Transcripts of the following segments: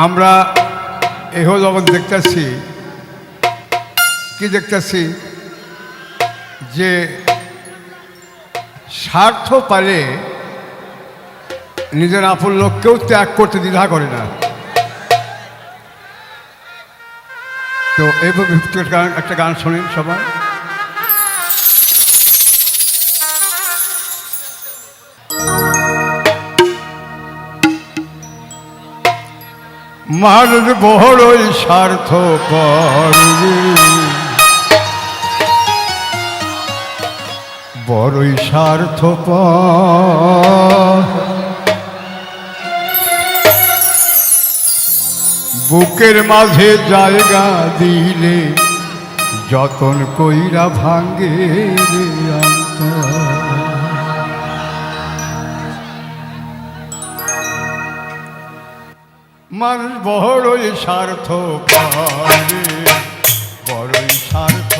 আমরা এহ যখন দেখতেছি। কি দেখতেছি? যে স্বার্থ পারে নিজের আপন লোককেও ত্যাগ করতে দ্বিধা করে না। তো গান- একটা গান শোনেন সবাই। মানুষ বড়ই স্বার্থ বড়ই স্বার্থ বুকের মাঝে জায়গা দিলে যতন কইরা ভাঙ্গে অন্তর। মানুষ বড়ই স্বার্থ পারে বড়ই স্বার্থ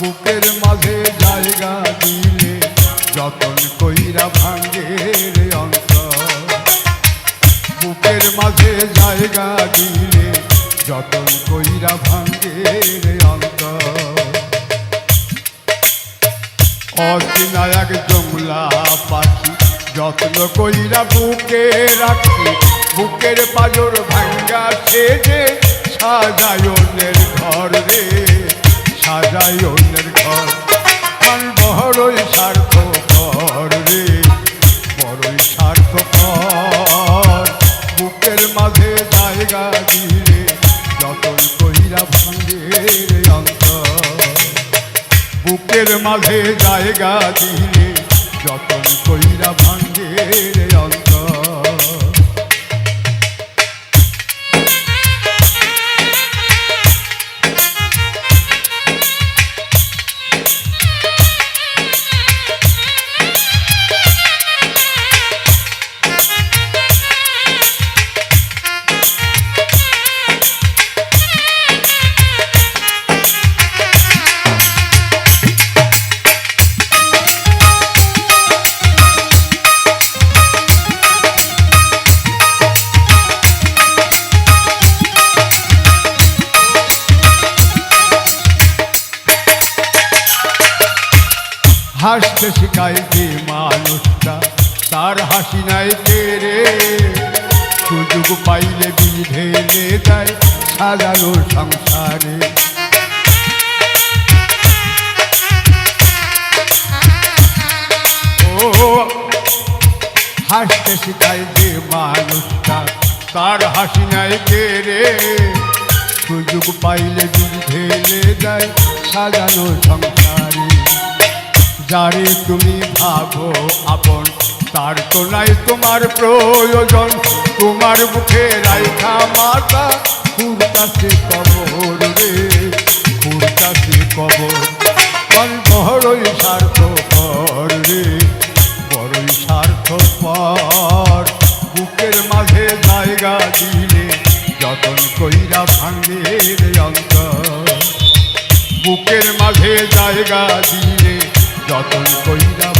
বুকের মাঝে জায়গা দিলে যতন কইরা ভাঙ্গে রে অন্তর। বুকের মাঝে জায়গা দিলে যতন কইরা ভাঙ্গে রে অন্তর। অচিনায়ক জমলা পাখি যত্ন কইরা বুকে রাখি। বুকের পাজর ভাঙ্গা সেজে সাজায়নের ঘর রে, সাজায়নের ঘর। মন বড়ই স্বার্থ কর রে, বড়ই স্বার্থ ঘর বুকের মাঝে জায়গা দিলে যতন কইরা ভাঙ্গে রে অন্তর। বুকের মাঝে জায়গা দিলে যতন কইরা ভাঙ্গে হাসতে শিখায় মানুষটা। তার হাসি নাই তেরে সুযোগ পাইলে বিধেলে যায় সাজানো সংসারে। ও হাসতে শিখায় যে মানুষটা। তার হাসি নাই তেরে সুযোগ পাইলে বিধেলে যায় সাজানো সংসারে। যারে তুমি ভাবো আপন, তার তো নাই তোমার প্রয়োজন। তোমার মুখে রাইখা মাতা কুর্তাসে কবর রে কুর্তাসে কবর। মন বড়ই স্বার্থ পর রে, বড়ই স্বার্থ পর বুকের মাঝে জায়গা দিলে যতন কইরা ভাঙ্গে রে অন্তর। বুকের মাঝে জায়গা দিলে যতন কইরা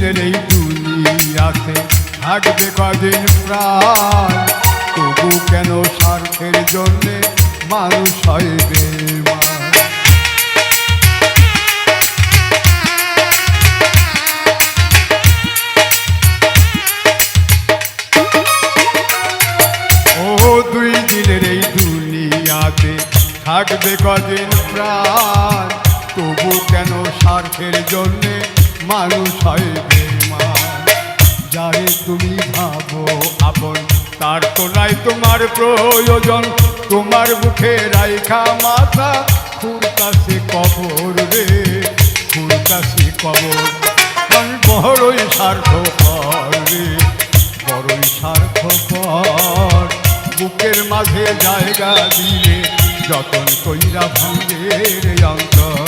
দিনের এই দুনিয়াতে থাকবে কদিন প্রাণ। তবু কেন স্বার্থের জন্যে মানুষ হয় দুই দুনিয়াতে থাকবে কদিন প্রাণ। তবু কেন সার মানুষ হয় বেমান যারে তুমি ভাবো আপন, তার তো নাই তোমার প্রয়োজন। তোমার মুখে রাইখা মাথা খুর কাছে কবর রে খুর কাছে কবর। বড়ই স্বার্থপর রে, বড়ই স্বার্থপর। বুকের মাঝে জায়গা দিলে যতন কইরা ভাঙ্গে রে অন্তর।